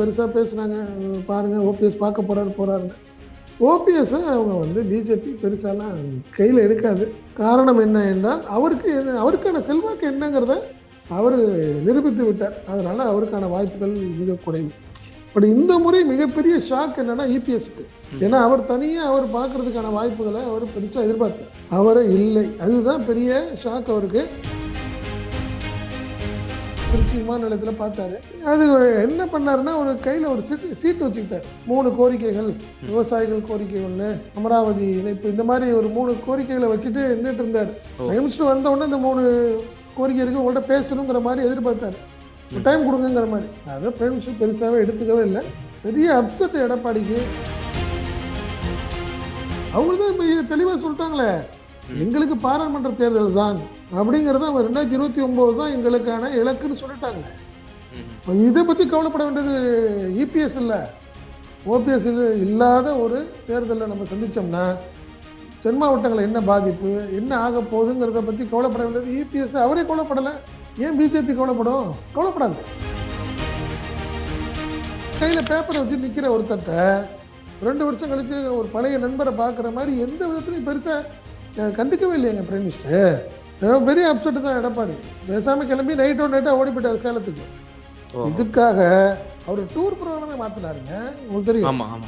பெருசாக பேசுனாங்க. பாருங்க ஓபிஎஸ் பார்க்க போறாரு போறாருன்னு. ஓபிஎஸ் அவங்க வந்து பிஜேபி பெருசாலாம் கையில் எடுக்காது. காரணம் என்ன என்றால் அவருக்கு அவருக்கான செல்வாக்கு என்னங்கிறத அவர் நிரூபித்து விட்டார். அதனால அவருக்கான வாய்ப்புகள் மிக குறைவு. பட் இந்த முறை மிகப்பெரிய ஷாக் என்னன்னா இபிஎஸ்க்கு ஏன்னா அவர் தனியாக அவர் பார்க்கறதுக்கான வாய்ப்புகளை அவர் பெருசாக எதிர்பார்த்தார். அவரே இல்லை. அதுதான் பெரிய ஷாக் அவருக்கு. திருச்சி விமான நிலையத்தில் பார்த்தாரு. அது என்ன பண்ணாருன்னா ஒரு கையில் ஒரு சீட்டு சீட்டு வச்சுக்கிட்டார். மூணு கோரிக்கைகள் விவசாயிகள் கோரிக்கை ஒன்று அமராவதி இணைப்பு இந்த மாதிரி ஒரு மூணு கோரிக்கைகளை வச்சுட்டு நின்றுட்டு இருந்தார். மினிஸ்டர் வந்த உடனே இந்த மூணு கோரிக்கை இருக்கு உங்கள்கிட்ட பேசணுங்கிற மாதிரி எதிர்பார்த்தாரு. டைம் கொடுங்கங்கிற மாதிரி. அதை மினிஸ்டர் பெருசாகவே எடுத்துக்கவே இல்லை. பெரிய அப்செட் எடப்பாடிக்கு. அவங்க தான் இப்போ தெளிவாக சொல்லிட்டாங்களே. எங்களுக்கு பாராளுமன்ற தேர்தல் தான் அப்படிங்கிறத அவங்க ரெண்டாயிரத்தி இருபத்தி ஒன்பது தான் எங்களுக்கான இலக்குன்னு சொல்லிட்டாங்க. இதை பற்றி கவலைப்பட வேண்டியது இபிஎஸ் இல்லை. ஓபிஎஸ் இல்லாத ஒரு தேர்தலை நம்ம சந்திச்சோம்னா தென் மாவட்டங்களில் என்ன பாதிப்பு என்ன ஆக போகுதுங்கிறத பற்றி கவலைப்பட வேண்டியது இபிஎஸ் அவரே கவலைப்படலை. ஏன் பிஜேபி கவலைப்படும்? கவலைப்படாது. கையில் பேப்பரை வச்சு நிற்கிற ஒருத்தர்கிட்ட ரெண்டு வருஷம் கழிச்சு ஒரு பழைய நண்பரை பார்க்குற மாதிரி எந்த விதத்துலையும் பெருசாக கண்டுக்கவே இல்லையங்க பிரைம் மினிஸ்டர் பெரிய அப்செட்டு தான் எடப்பாடி. பேசாமல் கிளம்பி நைட்டோ நைட்டாக ஓடி போயிட்டார் சேலத்துக்கு. இதுக்காக அவர் டூர் ப்ரோக்ராமே மாத்தினாருங்க உங்களுக்கு தெரியும்.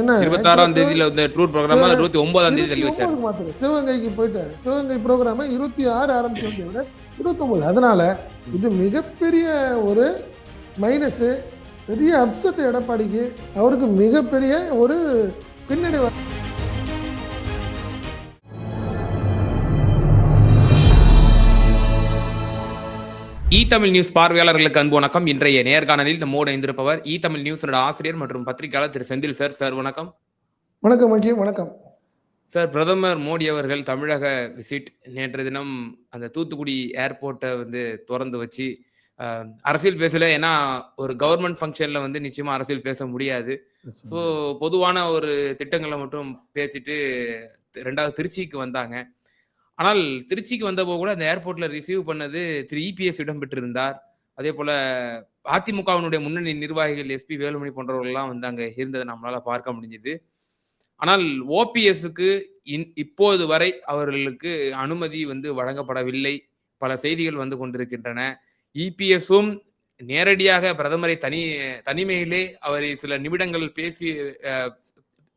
என்ன? இருபத்தாறாம் தேதியில இந்த டூர் ப்ரோக்ராம் இருபத்தி ஒன்பதாம் தேதி தள்ளி இருபத்தி வச்சாரு மாத்தினாரு. சிவகங்கைக்கு போயிட்டாரு. சிவகங்கை ப்ரோக்ராமை இருபத்தி ஆறு ஆரம்பிச்சு விட இருபத்தொம்போது அதனால இது மிகப்பெரிய ஒரு மைனஸு பெரிய அப்செட் எடப்பாடிக்கு. அவருக்கு மிகப்பெரிய ஒரு பின்னடைவு. இ தமிழ் நியூஸ் பார்வையாளர்களுக்கு அன்பு வணக்கம். இன்றைய நேர்காணலில் நம்மோடு இணைந்திருப்பவர் இ தமிழ் நியூஸோட ஆசிரியர் மற்றும் பத்திரிகையாளர் திரு செந்தில் சார். சார் வணக்கம். வணக்கம் மக்கியம் வணக்கம். சார் பிரதமர் மோடி அவர்கள் தமிழக விசிட் நேற்று தினம் அந்த தூத்துக்குடி ஏர்போர்ட்டை வந்து திறந்து வச்சு அரசியல் பேசல. ஏன்னா ஒரு கவர்மெண்ட் ஃபங்க்ஷன்ல வந்து நிச்சயமா அரசியல் பேச முடியாது. ஸோ பொதுவான ஒரு திட்டங்களை மட்டும் பேசிட்டு ரெண்டாவது திருச்சிக்கு வந்தாங்க. ஆனால் திருச்சிக்கு வந்தபோது கூட அந்த ஏர்போர்ட்ல ரிசீவ் பண்ணது திரு இபிஎஸ் இடம் பெற்றிருந்தார் அதே போல அதிமுகவினுடைய முன்னணி நிர்வாகிகள் எஸ்பி வேலுமணி போன்றவர்கள்லாம் வந்து அங்கே இருந்ததை நம்மளால பார்க்க முடிஞ்சது. ஆனால் ஓபிஎஸ்க்கு இப்போது வரை அவர்களுக்கு அனுமதி வந்து வழங்கப்படவில்லை. பல செய்திகள் வந்து கொண்டிருக்கின்றன. இபிஎஸும் நேரடியாக பிரதமரை தனி தனிமையிலே அவரை சில நிமிடங்கள் பேசி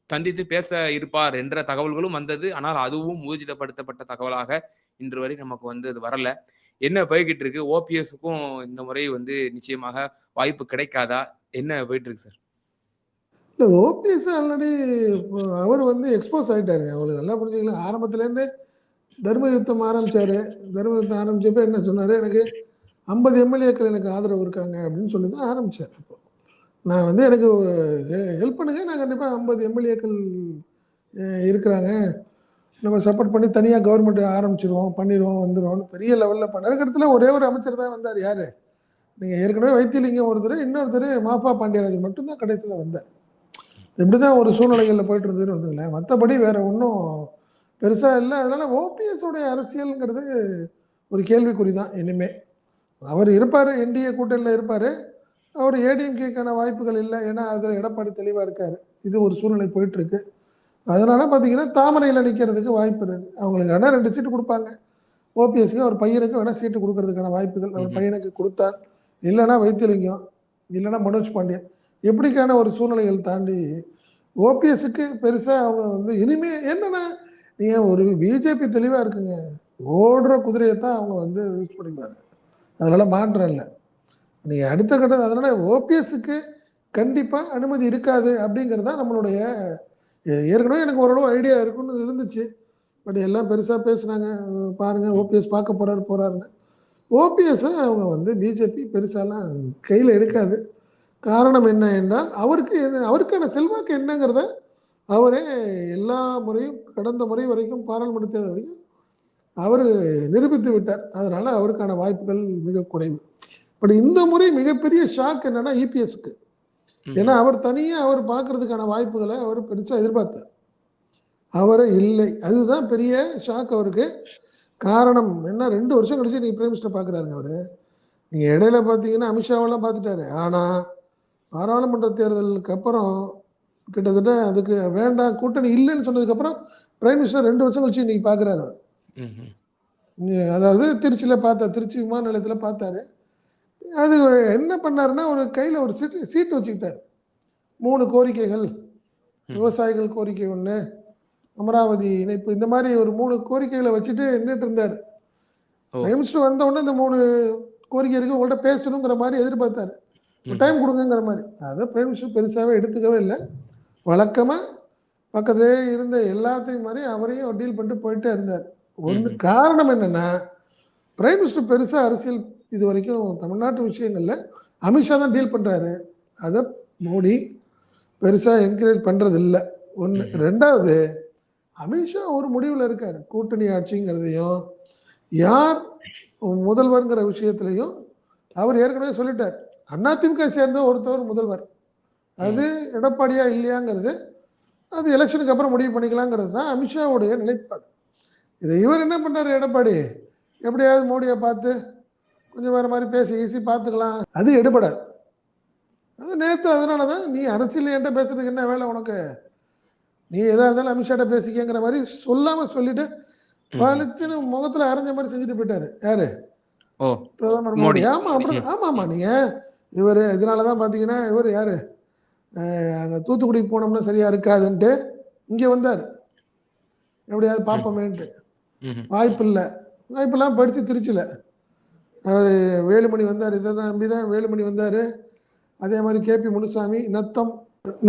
சந்தித்து பேச இருப்பார் என்ற தகவல்களும் வந்தது. ஆனால் அதுவும் ஊர்ஜிதப்படுத்தப்பட்ட தகவலாக இன்று வரை நமக்கு வந்து அது வரல. என்ன போய்கிட்டு இருக்கு? ஓபிஎஸ்க்கும் இந்த முறை வந்து நிச்சயமாக வாய்ப்பு கிடைக்காதா? என்ன போயிட்டு இருக்கு சார்? இல்லை ஓபிஎஸ் ஆல்ரெடி அவர் வந்து எக்ஸ்போஸ் ஆகிட்டாரு அவங்களுக்கு நல்லா புரிஞ்சுக்கலாம் ஆரம்பத்துலேருந்தே தர்ம யுத்தம் ஆரம்பிச்சாரு. தர்ம யுத்தம் ஆரம்பிச்சப்ப என்ன சொன்னார்? எனக்கு ஐம்பது எம்எல்ஏக்கள் எனக்கு ஆதரவு இருக்காங்க அப்படின்னு சொல்லி தான் ஆரம்பிச்சார் இப்போ நான் வந்து எனக்கு ஹெல்ப் பண்ணுங்க. நான் கண்டிப்பாக ஐம்பது எம்எல்ஏக்கள் இருக்கிறாங்க. நம்ம சப்போர்ட் பண்ணி தனியாக கவர்மெண்ட் ஆரம்பிச்சிருவோம் பண்ணிடுவோம் வந்துடுவோம் பெரிய லெவலில் பண்ணார் ஒரே ஒரு அமைச்சர் தான் வந்தார். யார்? நீங்கள் ஏற்கனவே வைத்தியலிங்கம் ஒருத்தர் இன்னொருத்தர் மாப்பா பாண்டியராஜன் மட்டும்தான் கடைசியில் வந்தார். இப்படி தான் ஒரு சூழ்நிலைகளில் போயிட்டு இருந்ததுன்னு வந்துங்களேன் மற்றபடி வேற ஒன்றும் பெருசாக இல்லை. அதனால் ஓபிஎஸோடைய அரசியல்ங்கிறது ஒரு கேள்விக்குறி தான் இனிமே. அவர் இருப்பார் என்டிஏ கூட்டணியில் இருப்பார். அவர் ஏடிஎம்கேக்கான வாய்ப்புகள் இல்லை. ஏன்னா அதில் எடப்பாடி தெளிவாக இருக்கார். இது ஒரு சூழ்நிலை போயிட்டு இருக்கு அதனால பார்த்தீங்கன்னா தாமரையில் நிற்கிறதுக்கு வாய்ப்பு இருக்கு. அவங்களுக்கு வேணால் ரெண்டு சீட்டு கொடுப்பாங்க. ஓபிஎஸ்க்கு அவர் பையனுக்கு வேணால் சீட்டு கொடுக்கறதுக்கான வாய்ப்புகள். அவர். பையனுக்கு கொடுத்தார் இல்லைன்னா வைத்தியலிங்கம் இல்லைன்னா மனோஜ் பாண்டியன். எப்படிக்கான ஒரு சூழ்நிலைகள் தாண்டி ஓபிஎஸ்க்கு பெருசாக அவங்க வந்து இனிமே என்னன்னா நீங்கள் ஒரு பிஜேபி தெளிவாக இருக்குங்க. ஓடுற குதிரையை தான் அவங்க வந்து யூஸ் பண்ணிக்குவாங்க அதனால மாற்றம் இல்லை. நீங்கள் அடுத்த கட்டம் அதனால் ஓபிஎஸ்க்கு கண்டிப்பாக அனுமதி இருக்காது அப்படிங்கிறது தான் நம்மளுடைய ஏற்கனவே எனக்கு ஓரளவு ஐடியா இருக்குன்னு இருந்துச்சு. பட் எல்லாம் பெருசாக பேசுனாங்க. பாருங்கள் ஓபிஎஸ் பார்க்க போகிறாரு போகிறாருன்னு ஓபிஎஸ்ஸும் அவங்க வந்து பிஜேபி பெருசாலாம் கையில் எடுக்காது. காரணம் என்ன என்றால் அவருக்கு என்ன- அவருக்கான செல்வாக்கு என்னங்கிறத அவரே எல்லா முறையும் கடந்த முறை வரைக்கும் பாராளுமன்ற வரைக்கும் அவர் நிரூபித்து விட்டார். அதனால் அவருக்கான வாய்ப்புகள் மிக குறைவு. பட் இந்த முறை மிகப்பெரிய ஷாக் என்னன்னா இபிஎஸ்க்கு ஏன்னா அவர் தனியாக அவர் பார்க்கறதுக்கான வாய்ப்புகளை அவர் பெருசாக எதிர்பார்த்தார். அவரே இல்லை. அதுதான் பெரிய ஷாக் அவருக்கு. காரணம் என்ன? ரெண்டு வருஷம் கழிச்சு நீ பிரைம் மினிஸ்டர் பார்க்குறாருங்க அவர். நீங்கள் இடையில பார்த்தீங்கன்னா அமித்ஷாவெல்லாம் பார்த்துட்டாரு. ஆனால் பாராளுமன்ற தேர்தலுக்கு அப்புறம் கிட்டத்தட்ட அதுக்கு வேண்டாம் கூட்டணி இல்லைன்னு சொன்னதுக்கப்புறம் பிரைம் மினிஸ்டர் ரெண்டு வருஷம் கழிச்சு இன்னைக்கு பார்க்குறாரு அவர். அதாவது திருச்சியில் பார்த்தா திருச்சி விமான நிலையத்தில் பார்த்தாரு. அது என்ன பண்ணாருன்னா ஒரு கையில் ஒரு சீட்டு சீட்டு வச்சுக்கிட்டார். மூணு கோரிக்கைகள். விவசாயிகள் கோரிக்கை ஒன்று அமராவதி இணைப்பு இந்த மாதிரி ஒரு மூணு கோரிக்கைகளை வச்சுட்டு நின்றுட்டு இருந்தார். பிரைம் மினிஸ்டர் வந்த உடனே இந்த மூணு கோரிக்கை இருக்கு உங்கள்கிட்ட பேசணுங்கிற மாதிரி எதிர்பார்த்தாரு. டைம் கொடுங்கங்கிற மாதிரி. அதை பிரைம் மினிஸ்டர் பெருசாகவே எடுத்துக்கவே இல்லை. வழக்கமாக பக்கத்திலே இருந்த எல்லாத்தையும் மாதிரி அவரையும் டீல் பண்ணிட்டு போயிட்டே இருந்தார். ஒன்று காரணம் என்னன்னா பிரைம் மினிஸ்டர் பெருசாக அரசியல் இது வரைக்கும் தமிழ்நாட்டு விஷயங்கள்ல அமித்ஷா தான் டீல் பண்ணுறாரு அதை மோடி பெருசாக என்கரேஜ் பண்ணுறது இல்லை ஒன்று ரெண்டாவது அமித்ஷா ஒரு முடிவில் இருக்கார். கூட்டணி ஆட்சிங்கிறதையும் யார் முதல்வர்ங்கிற விஷயத்துலையும் அவர் ஏற்கனவே சொல்லிட்டார். அதிமுக சேர்ந்த ஒருத்தவர் முதல்வர். அது எடப்பாடியா இல்லையாங்கிறது அது எலெக்ஷனுக்கு அப்புறம் முடிவு பண்ணிக்கலாங்கிறது தான் அமித்ஷாவுடைய நிலைப்பாடு. இதை இவர் என்ன பண்ணாரு எடப்பாடி? எப்படியாவது மோடியை பார்த்து கொஞ்சம் வேறு மாதிரி பேசி ஈசி பார்த்துக்கலாம். அது எடுபடாது. அது நேற்று அதனால தான் நீ அரசியல் என்கிட்ட பேசுறதுக்கு என்ன வேலை உனக்கு? நீ எதா இருந்தாலும் அமித்ஷாட்ட பேசிக்கங்கிற மாதிரி சொல்லாம சொல்லிட்டு பளிச்சுன்னு முகத்துல அரைஞ்ச மாதிரி செஞ்சுட்டு போயிட்டாரு. யாரு? பிரதமர் மோடி. மோடி. ஆமா அப்படி ஆமா ஆமா. நீங்க இவர் இதனாலதான் பாத்தீங்கன்னா இவர் யாரு? அங்க தூத்துக்குடி போனோம்னா சரியா இருக்காதுன்ட்டு இங்க வந்தார். எப்படியாவது பார்ப்போமேன்ட்டு. வாய்ப்பு இல்லை வாய்ப்பெல்லாம் படித்து திருச்சியில் அவர் வேலுமணி வந்தார் இதை நம்பி தான் வேலுமணி வந்தார். அதே மாதிரி கேபி முனுசாமி நத்தம்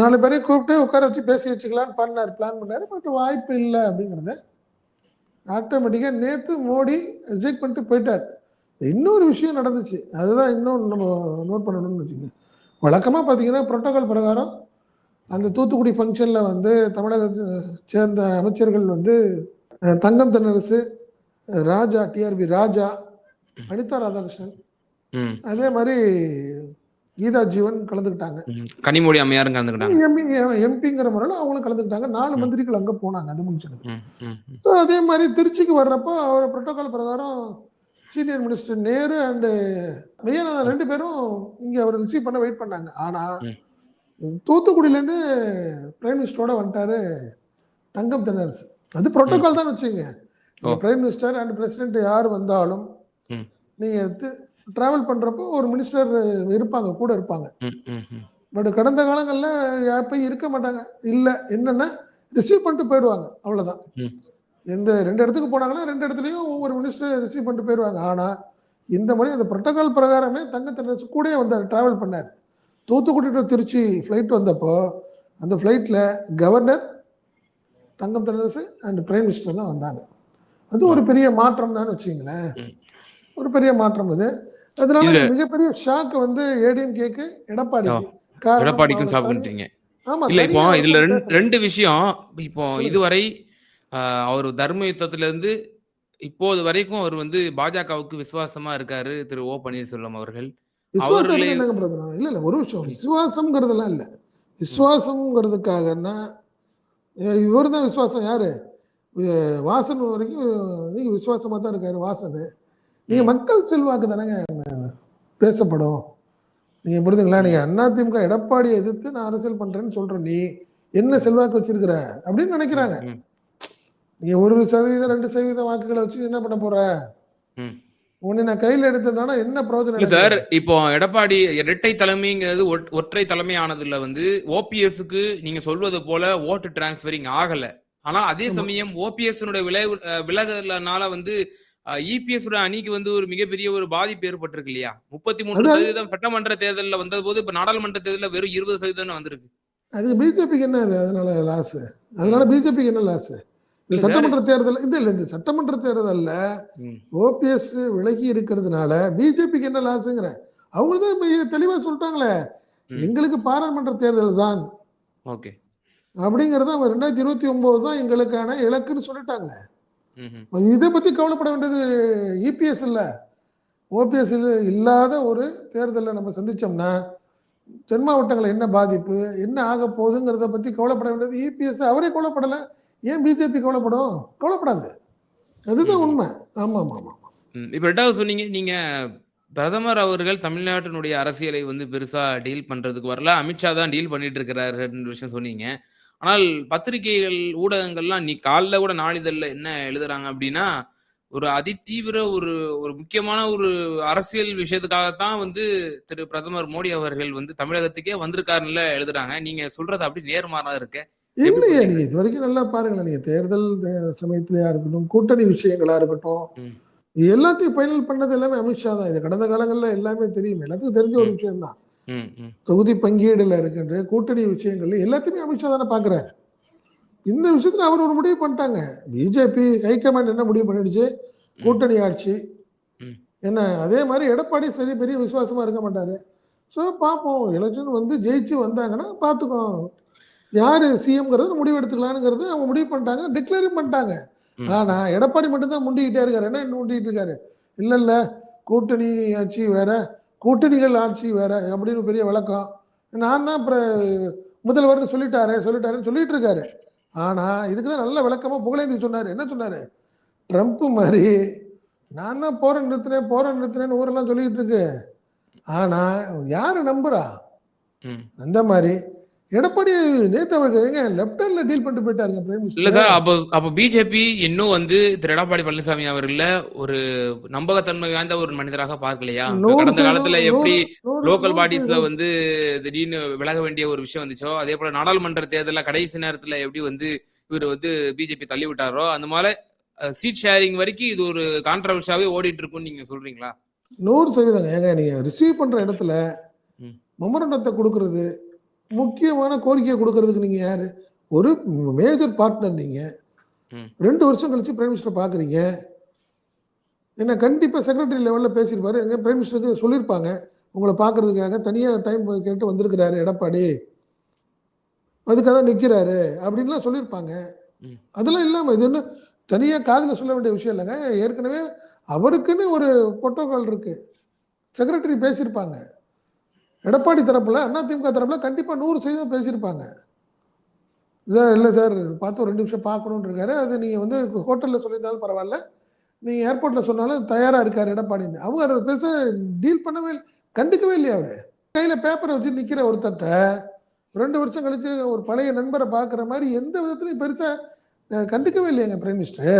நாலு பேரையும் கூப்பிட்டு உட்கார வச்சு பேசி வச்சுக்கலான்னு பண்ணார் பிளான் பண்ணார் பட் வாய்ப்பு இல்லை அப்படிங்கிறத ஆட்டோமேட்டிக்காக நேற்று மோடி ரிஜெக்ட் பண்ணிட்டு போயிட்டார். இன்னொரு விஷயம் நடந்துச்சு அதுதான் இன்னும் நம்ம நோட் பண்ணணும்னு வச்சுக்கோங்க. வழக்கமாக பார்த்தீங்கன்னா புரோட்டோகால் பிரகாரம் அந்த தூத்துக்குடி ஃபங்க்ஷனில் வந்து தமிழகத்தை சேர்ந்த அமைச்சர்கள் வந்து தங்கம் தென்னரசு ராஜா டிஆர்பி ராஜா அனிதா ராதாகிருஷ்ணன். அதே மாதிரி கீதா ஜீவன் கலந்துக்கிட்டாங்க. கனிமொழி அம்மையாரும் கலந்துக்கிட்டாங்க. எம்பி எம்பிங்கிற முறையில் அவங்களும் கலந்துக்கிட்டாங்க. நாலு மந்திரிகள் அங்கே போனாங்க. அது முடிச்சிருக்கு ம், ம், ம். So, அதே மாதிரி திருச்சிக்கு வர்றப்போ அவர் புரோட்டோகால் பிரகாரம் senior minister Nehru and Meyyanathan ரெண்டு பேரும் இங்கே அவர் ரிசீவ் பண்ண வெயிட் பண்ணாங்க. ஆனால் தூத்துக்குடியிலேருந்து பிரைம் மினிஸ்டரோட வந்துட்டாரு தங்கம் தென்னரசு. அது புரோட்டோகால் தான் வச்சுங்க. பிரைம் மினிஸ்டர் அண்ட் பிரசிடென்ட் யார் வந்தாலும். நீங்கள் ட்ராவல் பண்ணுறப்போ ஒரு மினிஸ்டர் இருப்பாங்க கூட இருப்பாங்க. பட் கடந்த காலங்களில் எப்பயும் இருக்க மாட்டாங்க. இல்லை என்னன்னா ரிசீவ் பண்ணிட்டு போயிடுவாங்க அவ்வளோதான். எந்த ரெண்டு இடத்துக்கு போனாங்கன்னா ரெண்டு இடத்துலையும் ஒவ்வொரு மினிஸ்டர் ரிசீவ் பண்ணிட்டு போயிடுவாங்க. ஆனால் இந்த மாதிரி அந்த புரோட்டோகால் பிரகாரமே தங்கத்தனரசு கூடயே வந்தார் ட்ராவல் பண்ணார். தூத்துக்குடி to திருச்சி ஃப்ளைட் வந்தப்போ அந்த ஃப்ளைட்டில் governor Thangam Thennarasu and prime minister தான் வந்தாங்க. அது ஒரு பெரிய மாற்றம் தான் வச்சுங்களேன். ஒரு பெரிய மாற்றம் அது அதனால மிகப்பெரிய ஷாக் வந்து ஏடிஎம் கேக்கு எடப்பாடி ஓ. எடப்பாடிக்கும் சாப்பிடுறீங்க ஆமா இல்ல இப்போ இதுல ரெண்டு. ரெண்டு விஷயம். இப்போ. இதுவரை அவர் தர்ம யுத்தத்துல இருந்து இப்போது வரைக்கும் அவர் வந்து பாஜகவுக்கு விசுவாசமா இருக்காரு திரு ஓ பன்னீர்செல்வம் அவர்கள். இல்ல இல்ல ஒரு விஷயம். விசுவாசம்ங்கிறதெல்லாம் இல்ல. விசுவாசம்ங்கிறதுக்காகன்னா இவர் தான் விசுவாசம். யாரு? வாசன் வரைக்கும் விசுவாசமா தான் இருக்காரு வாசன். நீங்க. மக்கள் செல்வாக்கு தானேங்க பேசப்படும் நீங்க புரிதுங்களா நீங்க அதிமுக எடப்பாடியை எதிர்த்து நான் அரசியல் பண்றேன்னு சொல்ற நீ என்ன செல்வாக்கு வச்சிருக்கிற அப்படின்னு நினைக்கிறாங்க ம், நீ ஒரு சதவீதம் ரெண்டு சதவீதம் வாக்குகளை வச்சு என்ன பண்ண போற. உன்னை நான் கையில எடுத்ததுனால என்ன பிரயோஜனம்? சார் இப்போ எடப்பாடி இரட்டை தலைமைங்கிறது ஒற்றை தலைமையானதுல வந்து ஓபிஎஸ்க்கு நீங்க சொல்வது போல ஓட்டு டிரான்ஸ்பரிங் ஆகல ஆனா அதே. சமயம் ஓபிஎஸ் அஹ், விலகலனால வந்து இபிஎஸ் அணிக்கு வந்து ஒரு மிகப்பெரிய ஒரு பாதிப்பு ஏற்பட்டிருக்கு இல்லையா? முப்பத்தி அதான். சதவீதம் சட்டமன்ற தேர்தலில் வந்த போது இப்ப நாடாளுமன்ற தேர்தலில் வெறும் இருபது சதவீதம் வந்திருக்கு. அது பிஜேபிக்கு என்ன அது அதனால லாஸ் அதனால பிஜேபிக்கு என்ன லாஸ் இந்த சட்டமன்ற தேர்தல் இது இல்ல இந்த சட்டமன்ற தேர்தல்ல. ஓபிஎஸ் விலகி இருக்கிறதுனால பிஜேபிக்கு என்ன லாஸ்ங்கிற அவங்க தான் இப்ப தெளிவா சொல்லிட்டாங்களே. எங்களுக்கு பாராளுமன்ற தேர்தல் தான். ஓகே. அப்படிங்கறது அவங்க ரெண்டாயிரத்தி இருபத்தி ஒன்பது தான் எங்களுக்கான இலக்குன்னு சொல்லிட்டாங்க ம்ஹும். இதை பத்தி கவலைப்பட வேண்டியது இபிஎஸ் இல்ல ஓபிஎஸ் இல்லாத ஒரு தேர்தலை நம்ம சந்திச்சோம்னா தென் மாவட்டங்கள் என்ன பாதிப்பு என்ன ஆக போகுதுங்கிறத பத்தி கவலைப்பட வேண்டியது இபிஎஸ் அவரே கவலைப்படல ஏன் பிஜேபி கவலைப்படும் கவலைப்படாது அதுதான். உண்மை ஆமா ஆமா ஆமா ம். இப்ப ரெண்டாவது சொன்னீங்க நீங்க பிரதமர் அவர்கள் தமிழ்நாட்டினுடைய அரசியலை வந்து பெருசா டீல் பண்றதுக்கு வரல. அமித்ஷா தான் டீல் பண்ணிட்டு இருக்கிறாருன்ற விஷயம் சொன்னீங்க. ஆனால் பத்திரிகைகள், ஊடகங்கள்லாம் நீ காலைல கூட நாளிதழ்ல என்ன எழுதுறாங்க அப்டின்னா, ஒரு அதிதீவிர ஒரு ஒரு முக்கியமான ஒரு அரசியல் விஷயத்துக்காகத்தான் வந்து திரு பிரதமர் மோடி அவர்கள் வந்து தமிழகத்துக்கே வந்திருக்காருன்னுல எழுதுறாங்க. நீங்க சொல்றது அப்படியே நேர்மாறா இருக்கே. இல்லையே நீங்க புரிஞ்சுக்கிறது? இதுவரைக்கும் நல்லா பாருங்களேன். நீங்க தேர்தல் சமயத்திலயா இருக்கட்டும், கூட்டணி விஷயங்களா இருக்கட்டும். எல்லாத்தையும் ஃபைனல் பண்ணது எல்லாமே அமித்ஷா தான். இது கடந்த காலங்கள்ல எல்லாமே தெரியும். எல்லாத்துக்கும் தெரிஞ்ச ஒரு. விஷயம் தான். தொகுதி பங்கீடுல இருக்கின்ற கூட்டணி விஷயங்கள்ல எல்லாத்தையுமே அமித்ஷா தானே பார்க்குறாரு. இந்த விஷயத்துல அவர் ஒரு முடிவு பண்ணிட்டாங்க. பிஜேபி ஹைகமாண்ட் என்ன முடிவு பண்ணிடுச்சு? கூட்டணி ஆட்சி. என்ன அதே மாரி எடப்பாடி சரி பெரிய விசுவாசமா இருக்க மாட்டாரு. ஸோ பார்ப்போம். எலக்ஷன் வந்து ஜெயிச்சு வந்தாங்கன்னா பார்த்துக்குவோம். யாரு சிஎம்ங்கிறது முடிவு எடுத்துக்கலாம்ங்கிறது அவங்க முடிவு பண்ணிட்டாங்க. டிக்ளேரும் பண்ணிட்டாங்க. ஆனா எடப்பாடி மட்டும் தான் முண்டிக்கிட்டே இருக்காரு. என்ன நோண்டிட்டு இருக்காரு? இல்ல, இல்ல கூட்டணி ஆட்சி வேற, கூட்டணிகள் ஆட்சி வேற அப்படின்னு பெரிய விளக்கம். நான் தான் அப்புறம் முதல்வர்னு சொல்லிட்டாரே, சொல்லிட்டாருன்னு சொல்லிட்டு இருக்காரு. ஆனா இதுக்கு தான் நல்ல விளக்கமா புகழேந்தி சொன்னாரு. என்ன சொன்னாரு? ட்ரம்ப் மாரி நான் தான் போறேன் நிறுத்துனேன், போறேன் நிறுத்துனேன்னு ஊரெல்லாம் சொல்லிட்டு இருக்கு. ஆனா யாரு நம்புறா? அந்த மாரி எடப்பாடி நேத்து அவருக்கு ஏங்க லெஃப்ட் ஹேண்ட்ல டீல் பண்ணிட்டு போயிட்டாருங்க பிரைம் இல்ல. சார். அப்போ அப்போ பிஜேபி இன்னும் வந்து திரு எடப்பாடி பழனிசாமி அவர்கள ஒரு நம்பகத்தன்மை வாய்ந்த ஒரு மனிதராக பார்க்கலையா? இப்ப 100 கடந்த காலத்துல சதவீதம் எப்படி 100 லோக்கல் 100 பாடிஸ்ல சதவீதம். வந்து திடீர்னு விலக வேண்டிய ஒரு விஷயம் வந்துச்சோ, அதே போல நாடாளுமன்ற தேர்தல்ல கடைசி நேரத்துல எப்படி வந்து இவரு வந்து பிஜேபி தள்ளி விட்டாரோ, அந்த அ சீட் ஷேரிங் வரைக்கும் இது ஒரு கான்ட்ரோவர்ஷியாவே ஓடிட்டு இருக்கும்னு நீங்க சொல்றீங்களா? 100% ஏங்க நீங்க ரிசீவ் பண்ற இடத்துல. மெமரண்டத்த குடுக்குறது, முக்கியமான கோரிக்கைய குடுக்குறதுக்கு நீங்க யாரு? ஒரு மேஜர் பார்ட்னர் நீங்க. 2 வருஷம் கழிச்சு பிரைம் மினிஸ்டர் பார்க்குறீங்க. என்ன கண்டிப்பா செக்ரட்டரி லெவல்ல பேசியிருப்பாரு. எங்க பிரைம் மினிஸ்டருக்கு சொல்லியிருப்பாங்க. உங்கள பார்க்கறதுக்காக தனியா டைம் கேட்டு வந்திருக்கிறாரு எடப்பாடி. அதுக்காக தான் நிக்கிறாரு. அப்படின்லாம் சொல்லியிருப்பாங்க. அதெல்லாம் இல்லாம இது ஒண்ணும் தனியா காதுல சொல்ல வேண்டிய விஷயம் இல்லங்க. ஏற்கனவே அவருக்குன்னு ஒரு புரோட்டோகால் இருக்கு. செக்ரட்டரி பேசியிருப்பாங்க. எடப்பாடி தரப்புல, அதிமுக தரப்புல கண்டிப்பா 100% பேசியிருப்பாங்க. சார் இல்ல சார் பார்த்து ஒரு 2 நிமிஷம் பார்க்கணும்னு இருக்காரு. அது நீங்க வந்து ஹோட்டல்ல சொல்லியிருந்தாலும் பரவால்ல. நீங்க ஏர்போர்ட்ல சொன்னாலும் தயாரா இருக்காரு எடப்பாடின்னு. அவங்க அத பெருசா டீல் பண்ணவே இல்ல. கண்டுக்கவே இல்லையே அவரு. கையில பேப்பர வச்சு நிக்கிற ஒருத்தர்ட்ட 2 வருஷம் கழிச்சு ஒரு பழைய நண்பர பார்க்குற மாரி எந்த விதத்திலயும் பெருசா அ கண்டுக்கவே இல்லையேங்க பிரைம் மினிஸ்டர்.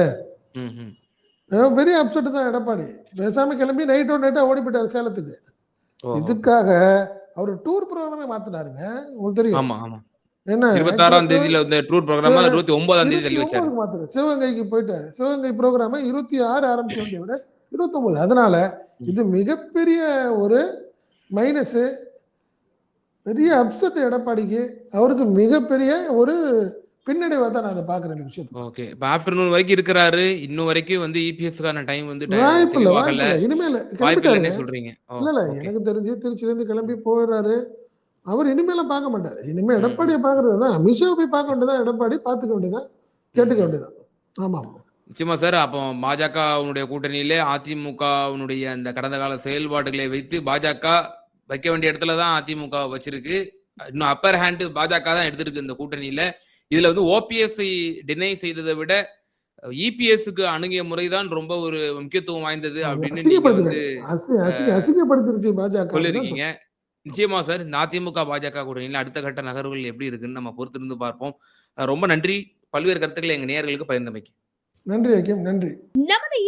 பெரிய அப்செட் தான் எடப்பாடி. பேசாம கிளம்பி நைட்டா ஓடி போயிட்டாரு சேலத்துக்கு. இதுக்காக அவரு டூர் புரோகிராமே மாத்துனாருங்க. உங்களுக்கு தெரியும். ஆமா, ஆமா. என்ன 26ஆம் ஆக்சுவலா தேதியில இந்த டூர் புரோகிராம 29ஆம் தேதி தள்ளி வச்சாரு. 29க்கு மாத்துறாரு. சிவகங்கைக்கு போயிட்டாரு. சிவகங்கை புரோகிராம 26 ஆரம்பிக்க வேண்டிய விட 29. அதனால. இது மிகப்பெரிய ஒரு மைனஸு. பெரிய அப்செட் எடப்பாடிக்கு. அவருக்கு மிகப்பெரிய ஒரு பின்னடைவா தான் நான் இத பார்க்குறேன் இந்த விஷயத்த. ஓகே. இப்ப ஆஃப்டர்நூன் வரைக்கும் இருக்கிறாரு. இன்னும் வரைக்கும் வந்து இபிஎஸ்க்கான டைம் வந்து. வாய்ப்பில்ல. இனிமேல் வாய்ப்பில்லன்னே கிளம்பிட்டாருங்க. சொல்றீங்க. இல்ல, இல்ல. ஓகே. எனக்கு தெரிஞ்சு திருச்சியிலேருந்து கிளம்பி போயிறாரு. அவர் இனிமேலாம் பார்க்க மாட்டாரு. இனிமே ம், ம். எடப்பாடிய பார்க்குறது தான். அமித்ஷாவ போய் பார்க்க வேண்டியது தான் எடப்பாடி. பார்த்துக்க வேண்டியது தான். ம், கேட்டுக்க ம். வேண்டியது தான். ஆமா. நிச்சயமா சார். அப்போ பாஜகவினுடைய கூட்டணியிலே அதிமுகவினுடைய அந்த கடந்த கால செயல்பாடுகளை வைத்து பாஜக வைக்க வேண்டிய இடத்துல தான் அதிமுக வச்சிருக்கு. இன்னும் அப்பர் ஹேண்ட் பாஜக தான் எடுத்திருக்கு இந்த கூட்டணியில. இதுல வந்து ஓபிஎஸ்ஐ டினை செய்தத விட இபிஎஸ்க்கு அணுகிய முறை தான் ரொம்ப ஒரு முக்கியத்துவம் வாய்ந்தது அப்படின்னு சொல்லியிருக்கீங்க. நிச்சயமா சார். இந்த அதிமுக, பாஜக கூட்டணியில அடுத்த கட்ட நகர்வுகள் எப்படி இருக்குன்னு நம்ம பொறுத்திருந்து பார்ப்போம். ரொம்ப நன்றி. பல்வேறு கருத்துக்களை எங்க நேயர்களுக்கு பகிர்ந்தமைக்கு. நன்றி. நன்றி.